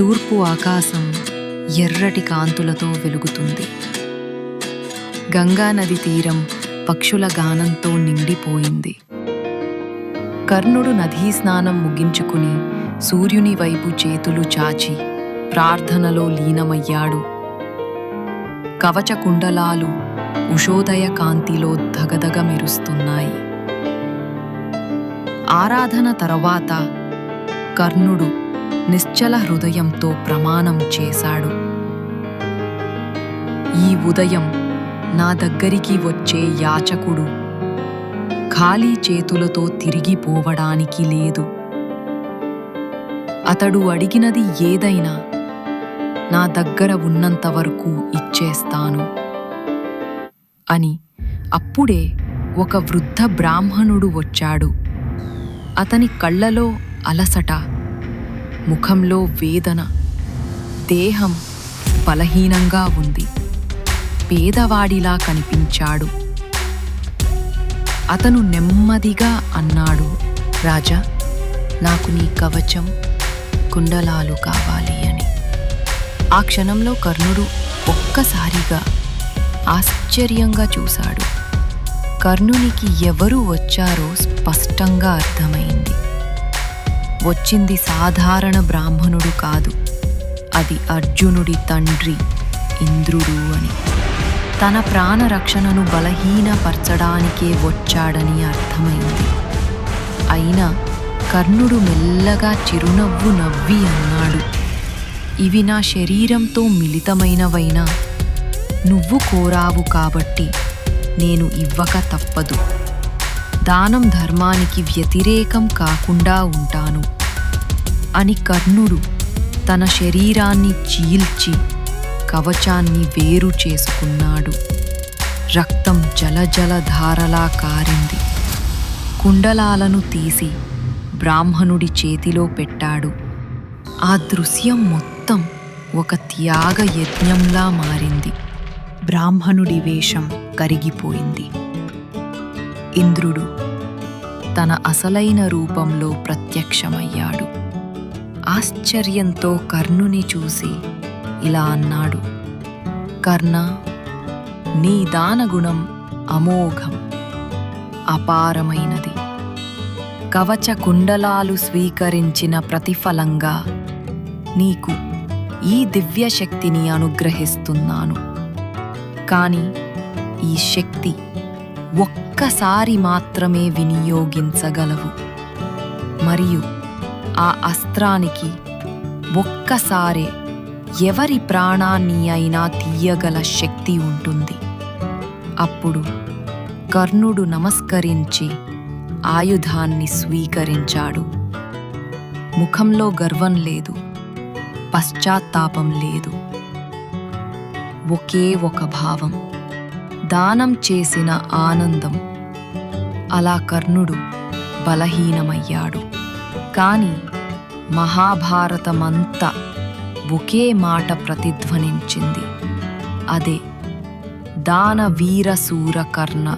తూర్పు ఆకాశం ఎర్రటి కాంతులతో వెలుగుతుంది. గంగా నది తీరం పక్షుల గానంతో నిండిపోయింది. కర్ణుడు నదీ స్నానం ముగించుకుని సూర్యుని వైపు చేతులు చాచి ప్రార్థనలో లీనమయ్యాడు. కవచ కుండలాలు ఉషోదయ కాంతిలో ధగధగ మెరుస్తున్నాయి. ఆరాధన తర్వాత కర్ణుడు నిశ్చల హృదయంతో ప్రమాణం చేశాడు. ఈ ఉదయం నా దగ్గరికి వచ్చే యాచకుడు ఖాళీ చేతులతో తిరిగిపోవడానికి లేదు. అతడు అడిగినది ఏదైనా నా దగ్గర ఉన్నంత వరకు ఇచ్చేస్తాను అని అప్పుడే ఒక వృద్ధ బ్రాహ్మణుడు వచ్చాడు. అతని కళ్ళలో అలసట ముఖంలో వేదన. దేహం బలహీనంగా ఉంది. పేదవాడిలా కనిపించాడు. అతను నెమ్మదిగా అన్నాడు రాజా నాకు నీ కవచం కుండలాలు కావాలి అని. ఆ క్షణంలో కర్ణుడు ఒక్కసారిగా ఆశ్చర్యంగా చూశాడు. కర్ణునికి ఎవరు వచ్చారో స్పష్టంగా అర్థమైంది. వచ్చింది సాధారణ బ్రాహ్మణుడు కాదు. అది అర్జునుడి తండ్రి ఇంద్రుడు అని. తన ప్రాణరక్షణను బలహీనపరచడానికే వచ్చాడని అర్థమైంది. అయినా కర్ణుడు మెల్లగా చిరునవ్వు నవ్వి అన్నాడు. ఇవి నా శరీరంతో మిళితమైనవైనా. నువ్వు కోరావు కాబట్టి నేను ఇవ్వక తప్పదు. దానం ధర్మానికి వ్యతిరేకం కాకుండా ఉంటాను. అని కర్ణుడు తన శరీరాన్ని చీల్చి కవచాన్ని వేరు చేసుకున్నాడు. రక్తం జలజల ధారలా కారింది. కుండలాలను తీసి బ్రాహ్మణుడి చేతిలో పెట్టాడు. ఆ దృశ్యం మొత్తం ఒక త్యాగ యజ్ఞంలా మారింది. బ్రాహ్మణుడి వేషం కరిగిపోయింది. ఇంద్రుడు తన అసలైన రూపంలో ప్రత్యక్షమయ్యాడు. ఆశ్చర్యంతో కర్ణుని చూసి ఇలా అన్నాడు కర్ణ నీ దానగుణం అమోఘం అపారమైనది. కవచ కుండలాలు స్వీకరించిన ప్రతిఫలంగా నీకు ఈ దివ్యశక్తిని అనుగ్రహిస్తున్నాను. కాని ఈ శక్తి ఒక్కసారి మాత్రమే వినియోగించగలవు. మరియు ఆ అస్త్రానికి ఒక్కసారే ఎవరి ప్రాణాన్ని అయినా తీయగల శక్తి ఉంటుంది. అప్పుడు కర్ణుడు నమస్కరించి ఆయుధాన్ని స్వీకరించాడు. ముఖంలో గర్వం లేదు పశ్చాత్తాపం లేదు. ఒకే ఒక భావం. దానం చేసిన ఆనందం. అలా కర్ణుడు బలహీనమయ్యాడు. కాని మహాభారతమంతా ఒకే మాట ప్రతిధ్వనించింది. అదే దాన కర్ణ